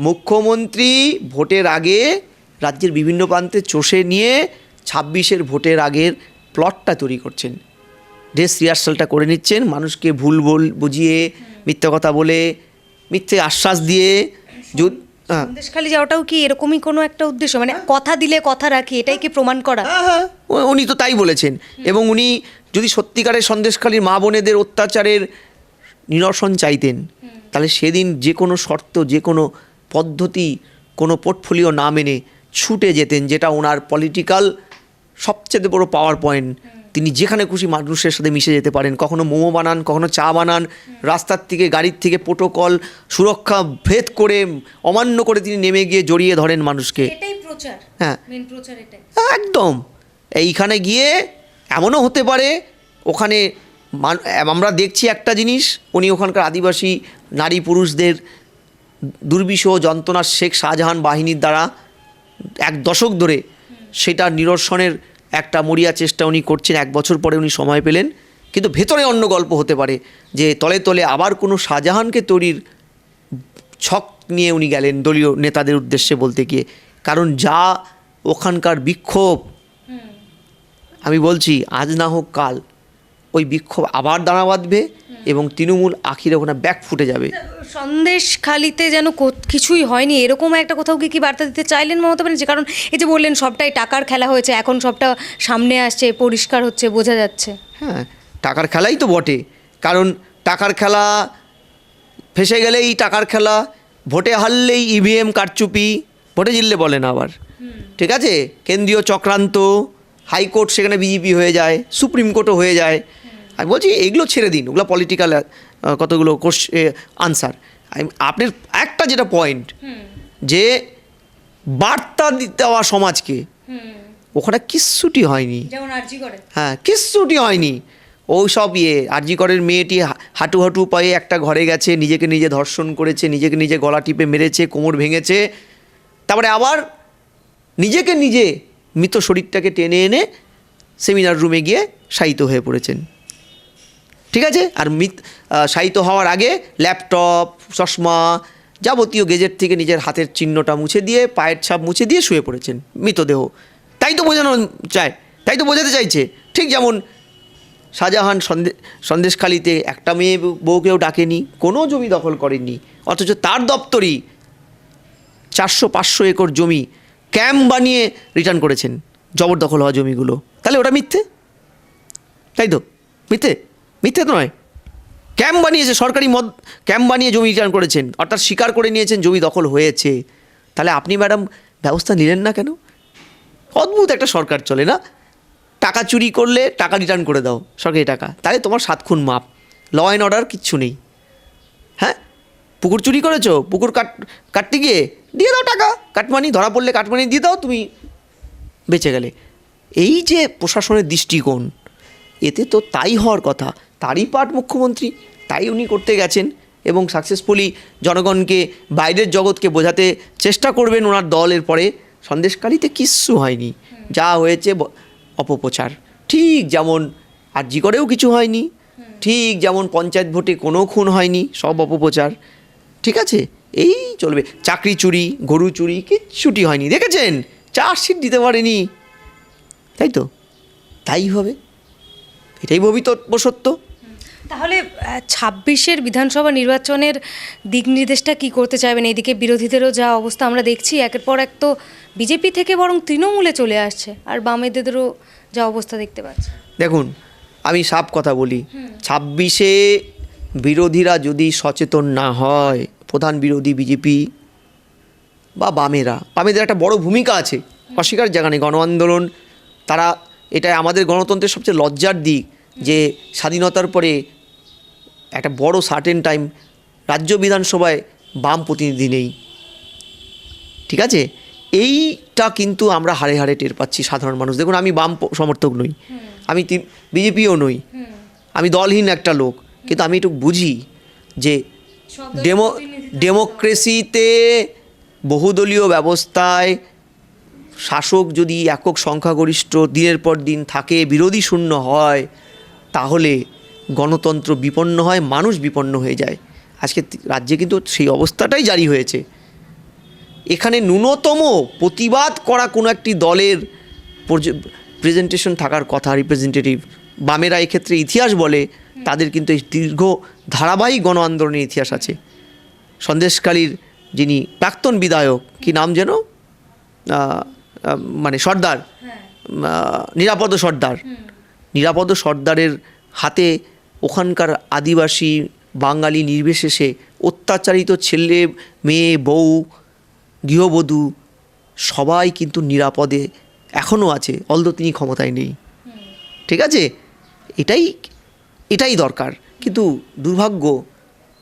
মুখ্যমন্ত্রী ভোটের আগে রাজ্যের বিভিন্ন প্রান্তে চষে নিয়ে ছাব্বিশের ভোটের আগের প্লটটা তৈরি করছেন। ড্রেস রিহার্সালটা করে নিচ্ছেন। মানুষকে ভুল বল বুঝিয়ে মিথ্যে কথা বলে মিথ্যে আশ্বাস দিয়ে সন্দেশখালি যাওয়াটাও কি এরকমই কোনো একটা উদ্দেশ্য? মানে কথা দিলে কথা রাখি এটাই কি প্রমাণ করা? হ্যাঁ হ্যাঁ। উনি তো তাই বলেছেন। এবং উনি যদি সত্যিকারের সন্দেশখালীর মা বোনেদের অত্যাচারের নিরসন চাইতেন তাহলে সেদিন যে কোনো শর্ত যে কোনো পদ্ধতি কোনো পোর্টফোলিও না মেনে ছুটে যেতেন যেটা ওনার পলিটিক্যাল সবচেয়ে বড় পাওয়ার পয়েন্ট তিনি যেখানে খুশি মানুষের সাথে মিশে যেতে পারেন কখনো মোমো বানান কখনো চা বানান রাস্তার থেকে গাড়ির থেকে প্রোটোকল সুরক্ষা ভেদ করে অমান্য করে তিনি নেমে গিয়ে জড়িয়ে ধরেন মানুষকে। হ্যাঁ। একদম। এইখানে গিয়ে এমনও হতে পারে ওখানে আমরা দেখছি একটা জিনিস উনি ওখানকার আদিবাসী নারী পুরুষদের দুর্বিষহ যন্ত্রণা শেখ শাহজাহান বাহিনীর দ্বারা এক দশক ধরে সেটা নিরসনের একটা মরিয়া চেষ্টা উনি করছেন এক বছর পরে উনি সময় পেলেন। কিন্তু ভেতরে অন্য গল্প হতে পারে যে তলে তলে আবার কোনো শাহজাহানকে তৈরির ছক নিয়ে উনি গেলেন দলীয় নেতাদের উদ্দেশ্যে বলতে গিয়ে। কারণ যা ওখানকার বিক্ষোভ আমি বলছি আজ না হোক কাল। ওই বিক্ষোভ আবার দাঁড়া বাঁধবে এবং তৃণমূল আখিরে ওখানে ব্যাক ফুটে যাবে। সন্দেশ খালিতে যেন কিছুই হয়নি এরকম একটা কোথাও কি কি বার্তা দিতে চাইলেন মমতা ব্যানার্জি? কারণ এই যে বললেন সবটাই টাকার খেলা হয়েছে এখন সবটা সামনে আসছে পরিষ্কার হচ্ছে বোঝা যাচ্ছে। হ্যাঁ টাকার খেলাই তো বটে কারণ টাকার খেলা ফেসে গেলেই টাকার খেলা ভোটে হারলেই ইভিএম কারচুপি ভোটে জিতলে বলে না আবার। ঠিক আছে? কেন্দ্রীয় চক্রান্ত হাইকোর্ট সেখানে বিজেপি হয়ে যায় সুপ্রিম কোর্টও হয়ে যায় আমি বলছি এগুলো ছেড়ে দিন ওগুলো পলিটিক্যাল কতগুলো কোশ আনসার আপনার একটা যেটা পয়েন্ট যে বার্তা দিতে দেওয়া সমাজকে ওখানে কিচ্ছুটি হয়নি। হ্যাঁ কিচ্ছুটি হয়নি। ওই সব ইয়ে আরজিকরের মেয়েটি হাঁটু হাঁটু পায়ে একটা ঘরে গেছে নিজেকে নিজে ধর্ষণ করেছে নিজেকে নিজে গলা টিপে মেরেছে কোমর ভেঙেছে। তারপরে আবার নিজেকে নিজে মৃত শরীরটাকে টেনে এনে সেমিনার রুমে গিয়ে শায়িত হয়ে পড়েছেন। ঠিক আছে? আর মৃত শায়িত হওয়ার আগে ল্যাপটপ, চশমা যাবতীয় গেজেট থেকে নিজের হাতের চিহ্নটা মুছে দিয়ে, পায়ের ছাপ মুছে দিয়ে শুয়ে পড়েছেন। মৃতদেহ। তাই তো বোঝানো চায় তাই তো বোঝাতে চাইছে। ঠিক যেমন শাহজাহান সন্দে, সন্দেশখালিতে একটা মেয়ে বউকেও ডাকেনি, কোনো জমি দখল করেননি, অথচ তার দপ্তরই চারশো পাঁচশো একর জমি ক্যাম্প বানিয়ে রিটার্ন করেছেন, জবরদখল হওয়া জমিগুলো। তাহলে ওটা মিথ্যে? তাই তো? মিথ্যে? মিথ্যে তো নয়। ক্যাম্প বানিয়েছে, সরকারি মদ, ক্যাম্প বানিয়ে জমি রিটার্ন করেছেন। অর্থাৎ স্বীকার করে নিয়েছেন জমি দখল হয়েছে। তাহলে আপনি ম্যাডাম ব্যবস্থা নিলেন না কেন? অদ্ভুত একটা সরকার চলে না? টাকা চুরি করলে টাকা রিটার্ন করে দাও, সরকারি টাকা। তাহলে তোমার সাত খুন মাপ। ল অ্যান্ড অর্ডার কিচ্ছু নেই। হ্যাঁ? পুকুর চুরি করেছ? পুকুর কাট, কাটতে গিয়ে দিয়ে দাও টাকা। কাটমানি, ধরা পড়লে কাটমানি দিয়ে দাও, তুমি বেঁচে গেলে। এই যে প্রশাসনের দৃষ্টিকোণ, এতে তো তাই হওয়ার কথা। তারই পাঠ মুখ্যমন্ত্রী, তাই উনি করতে গেছেন এবং সাকসেসফুলি জনগণকে, বাইরের জগৎকে বোঝাতে চেষ্টা করবেন ওনার দলের পরে সন্দেশকালীতে কিচ্ছু হয়নি। যা হয়েছে অপপ্রচার। ঠিক যেমন আর জি করেও কিছু হয়নি। ঠিক যেমন পঞ্চায়েত ভোটে কোনো খুন হয়নি, সব অপপ্রচার। ঠিক আছে? এই চলবে। চাকরি চুরি, গরু চুরি কিচ্ছুটি হয়নি। দেখেছেন? চার্জশিট দিতে পারেনি। তাই তো? তাই হবে। এটাই ভবিতব্য সত্য। তাহলে ছাব্বিশের বিধানসভা নির্বাচনের দিক নির্দেশটা কি করতে চাইবেন? এইদিকে বিরোধীদেরও যা অবস্থা আমরা দেখছি একের পর এক তো বিজেপি থেকে বরং তৃণমূলে চলে আসছে। আর বামেদেরও যা অবস্থা দেখতে পাচ্ছি। দেখুন আমি সাপ কথা বলি। ছাব্বিশে বিরোধীরা যদি সচেতন না হয় প্রধান বিরোধী বিজেপি বা বামেরা বামেদের একটা বড় ভূমিকা আছে। অস্বীকার জায়গা নেই। গণ আন্দোলন তারা এটা আমাদের গণতন্ত্রের সবচেয়ে লজ্জার দিক যে স্বাধীনতার পরে একটা বড় সার্টেন টাইম রাজ্য বিধানসভায় বাম প্রতিনিধি নেই। ঠিক আছে? এইটা কিন্তু আমরা হাড়ে হাড়ে টের পাচ্ছি সাধারণ মানুষ। দেখুন আমি বাম সমর্থক নই। আমি বিজেপিও নই। আমি দলহীন একটা লোক। কিন্তু আমি একটু বুঝি যে ডেমো ডেমোক্রেসিতে বহুদলীয় ব্যবস্থায় শাসক যদি একক সংখ্যাগরিষ্ঠ দিনের পর দিন থাকে বিরোধী শূন্য হয় তাহলে গণতন্ত্র বিপন্ন হয় মানুষ বিপন্ন হয়ে যায়। আজকে রাজ্যে কিন্তু সেই অবস্থাটাই জারি হয়েছে। এখানে ন্যূনতম প্রতিবাদ করা কোনো একটি দলের প্রেজেন্টেশন থাকার কথা রিপ্রেজেন্টেটিভ বামেরা এক্ষেত্রে ইতিহাস বলে তাদের কিন্তু এই দীর্ঘ ধারাবাহিক গণ আন্দোলনের ইতিহাস আছে। সন্দেশকালীর যিনি প্রাক্তন বিধায়ক কি নাম যেন? মানে সর্দার। নিরাপদ সর্দার। নিরাপদ সর্দারের হাতে ওখানকার আদিবাসী বাঙালি নির্বিশেষে অত্যাচারিত ছেলে, মেয়ে, বউ, গৃহবধূ সবাই কিন্তু নিরাপদে এখনও আছে অলদ তিনি ক্ষমতায় নেই। ঠিক আছে? এটাই এটাই দরকার। কিন্তু দুর্ভাগ্য,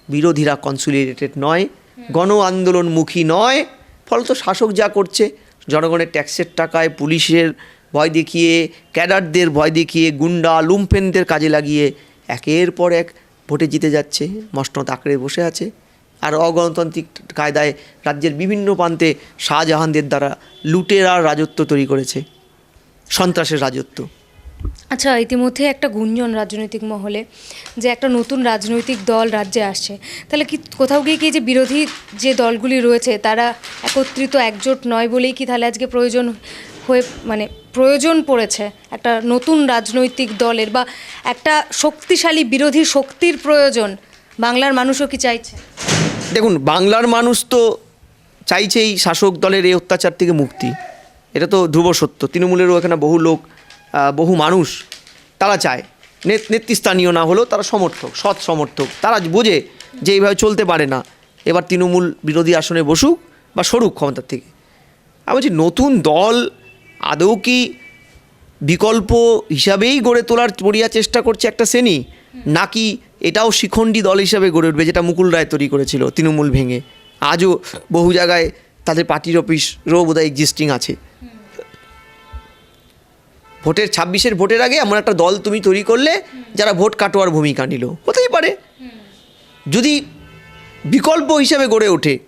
বিরোধীরা কনসুলিডেটেড নয় গণ আন্দোলনমুখী নয়, ফলত শাসক যা করছে, জনগণের ট্যাক্সের টাকায় পুলিশের ভয় দেখিয়ে, ক্যাডারদের ভয় দেখিয়ে, গুন্ডা, লুম্পেনদের কাজে লাগিয়ে একের পর এক ভোটে জিতে যাচ্ছে। মসনদ আঁকড়ে বসে আছে। আর অগণতান্ত্রিক কায়দায় রাজ্যের বিভিন্ন প্রান্তে শাহজাহানদের দ্বারা লুটেরা রাজত্ব তৈরি করেছে। সন্ত্রাসের রাজত্ব। আচ্ছা ইতিমধ্যে একটা গুঞ্জন রাজনৈতিক মহলে যে একটা নতুন রাজনৈতিক দল রাজ্যে আসছে। তাহলে কি কোথাও গিয়ে কি যে বিরোধী যে দলগুলি রয়েছে, তারা একত্রিত একজোট নয় বলেই কি তাহলে আজকে প্রয়োজন হয়ে মানে প্রয়োজন পড়েছে একটা নতুন রাজনৈতিক দলের বা একটা শক্তিশালী বিরোধী শক্তির প্রয়োজন, বাংলার মানুষও কি চাইছে? দেখুন, বাংলার মানুষ তো চাইছেই শাসক দলের এই অত্যাচার থেকে মুক্তি। এটা তো ধ্রুব সত্য। তৃণমূলেরও এখানে বহু লোক বহু মানুষ, তারা চায়। নেত- নেতৃস্থানীয় না হলেও তারা সমর্থক, সৎ সমর্থক। তারা বোঝে যে এইভাবে চলতে পারে না। এবার তৃণমূল বিরোধী আসনে বসুক বা সরুক ক্ষমতার থেকে। আমি বলছি, নতুন দল আদৌ কি বিকল্প হিসাবেই গড়ে তোলার পড়িয়া চেষ্টা করছে একটা শ্রেণি? নাকি এটাও শিখণ্ডী দল হিসাবে গড়ে উঠবে যেটা মুকুল রায় তৈরি করেছিল তৃণমূল ভেঙে? আজও বহু জায়গায় তাদের পার্টির অফিসও বোধহয় এক্সিস্টিং আছে। ভোটের ছাব্বিশের ভোটের আগে এমন একটা দল তুমি তৈরি করলে যারা ভোট কাটোয়ার ভূমিকা নিল। হতেই পারে। যদি বিকল্প হিসাবে গড়ে ওঠে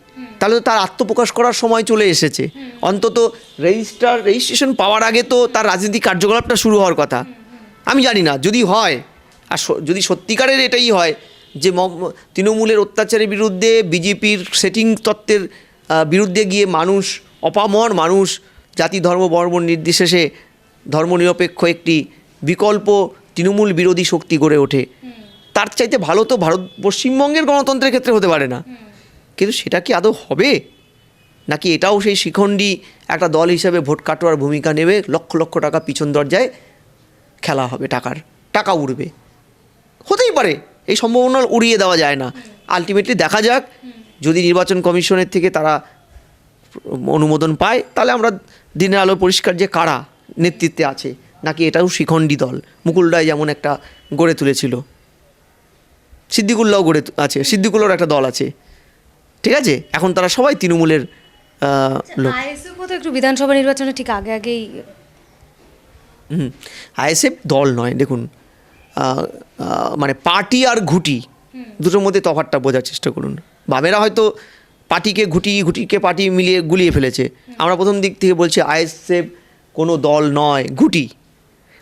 তাহলে তো তার আত্মপ্রকাশ করার সময় চলে এসেছে। অন্তত রেজিস্টার, রেজিস্ট্রেশন পাওয়ার আগে তো তার রাজনৈতিক কার্যকলাপটা শুরু হওয়ার কথা। আমি জানি না, যদি হয়, আর যদি সত্যিকারের এটাই হয় যে তৃণমূলের অত্যাচারের বিরুদ্ধে বিজেপির সেটিং তত্ত্বের বিরুদ্ধে গিয়ে মানুষ, অপামর মানুষ, জাতি, ধর্ম বর্ণ নির্বিশেষে ধর্মনিরপেক্ষ একটি বিকল্প তৃণমূল বিরোধী শক্তি গড়ে ওঠে। তার চাইতে ভালো তো ভারত, পশ্চিমবঙ্গের গণতন্ত্রের ক্ষেত্রে হতে পারে না। কিন্তু সেটা কি আদৌ হবে? নাকি এটাও সেই শিখণ্ডী একটা দল হিসেবে ভোট কাটোয়ার ভূমিকা নেবে, লক্ষ লক্ষ টাকা পিছন দরজায় খেলা হবে, টাকার, টাকা উড়বে? হতেই পারে, এই সম্ভাবনা উড়িয়ে দেওয়া যায় না। আলটিমেটলি দেখা যাক, যদি নির্বাচন কমিশনের থেকে তারা অনুমোদন পায়, তাহলে আমরা দিনের আলো পরিষ্কার যে কারা নেতৃত্বে আছে, নাকি এটাও শিখণ্ডী দল? মুকুল রায় যেমন একটা গড়ে তুলেছিল সিদ্দিকুল্লাও গড়ে আছে সিদ্দিকুল্লার একটা দল আছে। ঠিক আছে? এখন তারা সবাই তৃণমূলের লোক। আইএসএফ তো একটু বিধানসভা নির্বাচনে ঠিক আগে আগেই হুম আইএসএফ দল নয় দেখুন মানে পার্টি আর ঘুটি দুটোর মধ্যে তফাৎটা বোঝার চেষ্টা করুন। বামেরা হয়তো পার্টিকে ঘুটি ঘুটিকে পার্টি মিলিয়ে গুলিয়ে ফেলেছে। আমরা প্রথম দিক থেকে বলছি আইএসএফ কোনো দল নয় ঘুটি।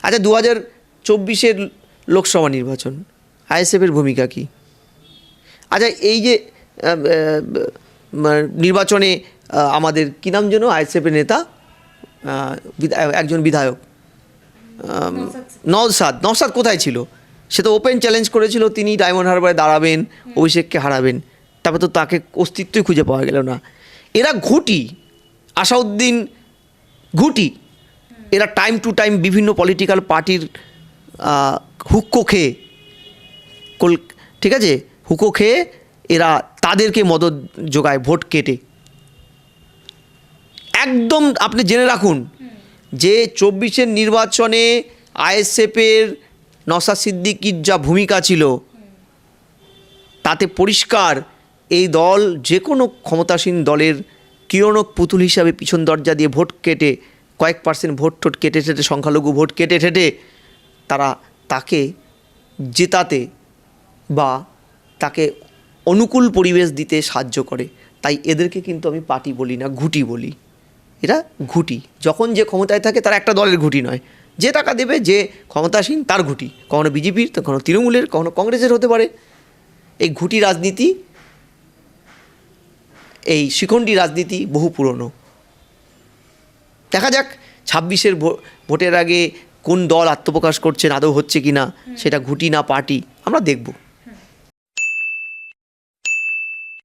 আচ্ছা দু হাজার চব্বিশের লোকসভা নির্বাচন আইএসএফের ভূমিকা কী? আচ্ছা এই যে নির্বাচনে আমাদের কী নাম যেন? আইএসএফের নেতা একজন বিধায়ক। নওসাদ নওসাদ কোথায় ছিল? সে তো ওপেন চ্যালেঞ্জ করেছিল, তিনি ডায়মন্ড হারবারে দাঁড়াবেন, অভিষেককে হারাবেন। তারপর তো তাকে অস্তিত্বই খুঁজে পাওয়া গেল না। এরা ঘুটি, আসাউদ্দিন ঘুটি। এরা টাইম টু টাইম বিভিন্ন পলিটিক্যাল পার্টির হুক্কো খেয়ে ঠিক আছে? হুকো খেয়ে এরা তাদেরকে মদত যোগায় ভোট কেটে। একদম আপনি জেনে রাখুন, যে চব্বিশের নির্বাচনে আইএসএফের নসা সিদ্দিকির যা ভূমিকা ছিল, তাতে পরিষ্কার এই দল যে কোনো ক্ষমতাসীন দলের কিরণক পুতুল হিসাবে পিছন দরজা দিয়ে ভোট কেটে, কয়েক পার্সেন্ট ভোট টোট কেটে ঠেটে, সংখ্যালঘু ভোট কেটে ঠেটে, তারা তাকে জেতাতে বা তাকে অনুকূল পরিবেশ দিতে সাহায্য করে। তাই এদেরকে কিন্তু আমি পার্টি বলি না, ঘুটি বলি। এরা ঘুটি। যখন যে ক্ষমতায় থাকে তারা একটা দলের ঘুটি নয়। যে টাকা দেবে যে ক্ষমতাসীন তার ঘুটি। কখনো বিজেপির, তো কখনো তৃণমূলের, কখনো কংগ্রেসের হতে পারে। এই ঘুটি রাজনীতি, এই শিখণ্ডী রাজনীতি বহু পুরনো। দেখা যাক ছাব্বিশের ভোটের আগে কোন দল আত্মপ্রকাশ করছেন, আদৌ হচ্ছে কি না সেটা ঘুটি না পার্টি, আমরা দেখব।